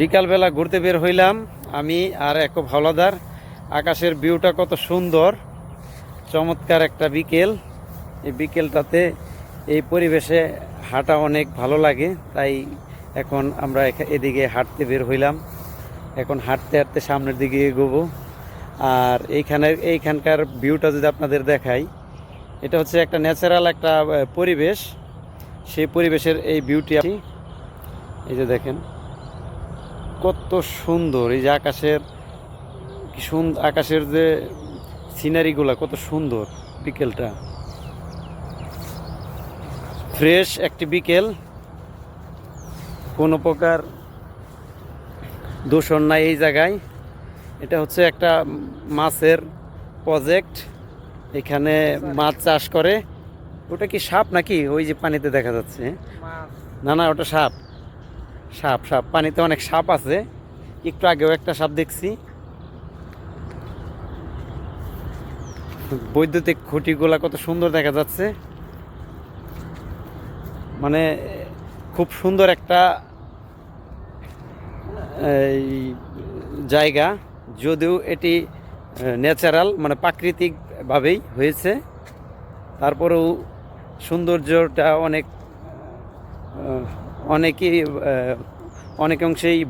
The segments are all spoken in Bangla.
বিকালবেলা ঘুরতে বের হইলাম। আমি আর এক হাওলাদার। আকাশের ভিউটা কত সুন্দর। চমৎকার একটা বিকেল। এই বিকেলটাতে এই পরিবেশে হাঁটা অনেক ভালো লাগে। তাই এখন আমরা এদিকে হাঁটতে বের হইলাম। এখন হাঁটতে হাঁটতে সামনের দিকে এগোবো। আর এইখানের এইখানকার ভিউটা যদি আপনাদের দেখাই, এটা হচ্ছে একটা ন্যাচারাল একটা পরিবেশ। সেই পরিবেশের এই বিউটি এই যে দেখেন। কত সুন্দর। এই যে আকাশের সুন্দর আকাশের যে সিনারিগুলা কত সুন্দর বিকেলটা। ফ্রেশ একটি বিকেল। কোনো প্রকার দূষণ নাই এই জায়গায়। এটা হচ্ছে একটা মাছের প্রজেক্ট এখানে মাছ চাষ করে। ওটা কি সাপ নাকি? ওই যে পানিতে দেখা যাচ্ছে। না না ওটা সাপ। সাপ সাপ। পানিতে অনেক সাপ আছে। একটু আগেও একটা সাপ দেখছি। বৈদ্যুতিক খুঁটিগুলা কত সুন্দর দেখা যাচ্ছে। মানে খুব সুন্দর একটা জায়গা। যদিও এটি ন্যাচারাল মানে প্রাকৃতিকভাবেই হয়েছে। তারপরেও সৌন্দর্যটা অনেক অনেকই আহ, অনেক অংশেই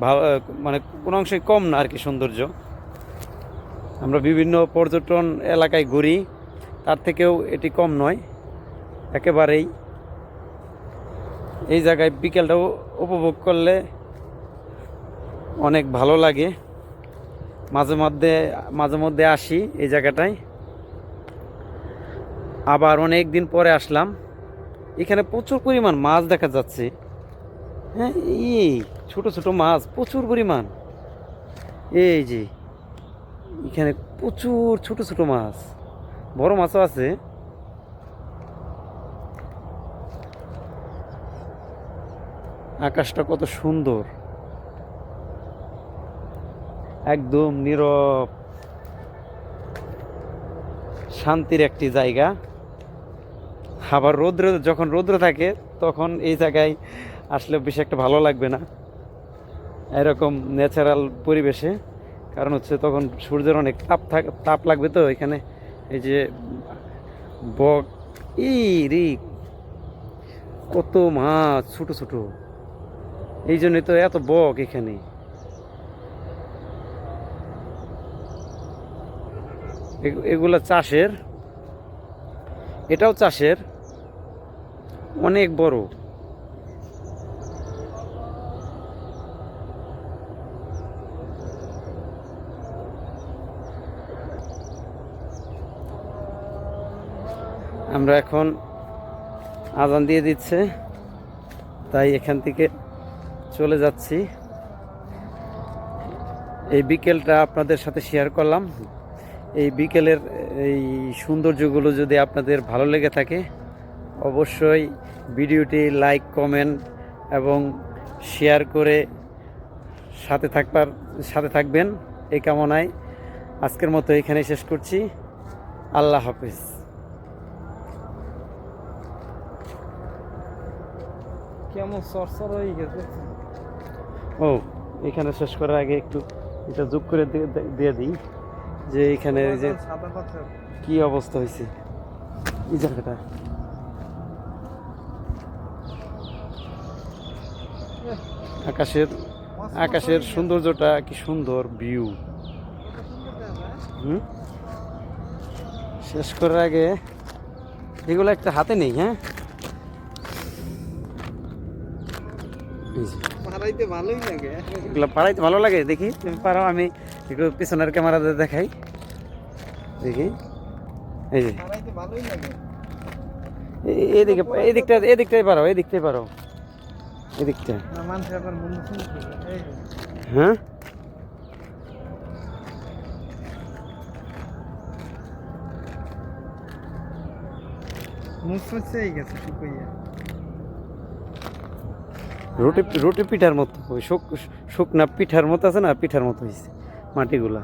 মানে কোনো অংশেই কম না আর কি সৌন্দর্য। আমরা বিভিন্ন পর্যটন এলাকায় ঘুরি তার থেকেও এটি কম নয় একেবারেই। এই জায়গায় বিকেলটাও উপভোগ করলে অনেক ভালো লাগে। মাঝে মধ্যে মাঝে মধ্যে আসি এই জায়গাটায়। আবার অনেক দিন পরে আসলাম। এখানে প্রচুর পরিমাণ মাছ দেখা যাচ্ছে। হ্যাঁ এই ছোট ছোট মাছ, প্রচুর পরিমাণ। এই যে, এখানে প্রচুর ছোট ছোট মাছ, বড় মাছও আছে। আকাশটা কত সুন্দর। একদম নীরব, শান্তির একটি জায়গা। আবার রৌদ্র, যখন রৌদ্র থাকে, তখন এই জায়গায় আসলে বেশি একটা ভালো লাগবে না। এরকম ন্যাচারাল পরিবেশে, কারণ হচ্ছে তখন সূর্যের অনেক তাপ থাক তাপ লাগবে তো এখানে। এই যে বক ই রে কত মাছ, ছোট ছোট। এই জন্যই তো এত বক এখানে। এগু- এগুলা চাষের, এটাও চাষের, অনেক বড়। আমরা এখন আজান দিয়ে দিচ্ছে, তাই এখান থেকে চলে যাচ্ছি। এই বিকেলটা আপনাদের সাথে শেয়ার করলাম। এই বিকেলের এই সৌন্দর্যগুলো যদি আপনাদের ভালো লেগে থাকে, অবশ্যই ভিডিওটি লাইক কমেন্ট এবং শেয়ার করে সাথে থাকবার, সাথে থাকবেন। এই কামনায় আজকের মতো এখানে শেষ করছি। আল্লাহ হাফিজ। কেমন সরসর হয়ে গেছে। ও, এখানে শেষ করার আগে একটু এটা যোগ করে দিয়ে- দিই, যে এখানে যে কি অবস্থা হয়েছে। এই জায়গাটা। আকাশের আকাশের সৌন্দর্যটা কি সুন্দর ভিউ হুম? শেষ করার আগে, এগুলো একটা হাতে নেই হ্যাঁ? এগুলো পাড়াইতে ভালো লাগে দেখি। তুমি পারো আমি একটু পিছনের ক্যামেরাতে দেখাই। দেখি। এই যে। এদিকে এদিকটা এদিকটাই পারো এদিকটাই পারো। এদিকটা। হ্যাঁ? মুসমুসে গেছে শুকাইয়া। রুটি রুটি পিঠার মতো শুক শুকনা পিঠার মতো আছে না পিঠার মতো হয়েছে মাটিগুলা।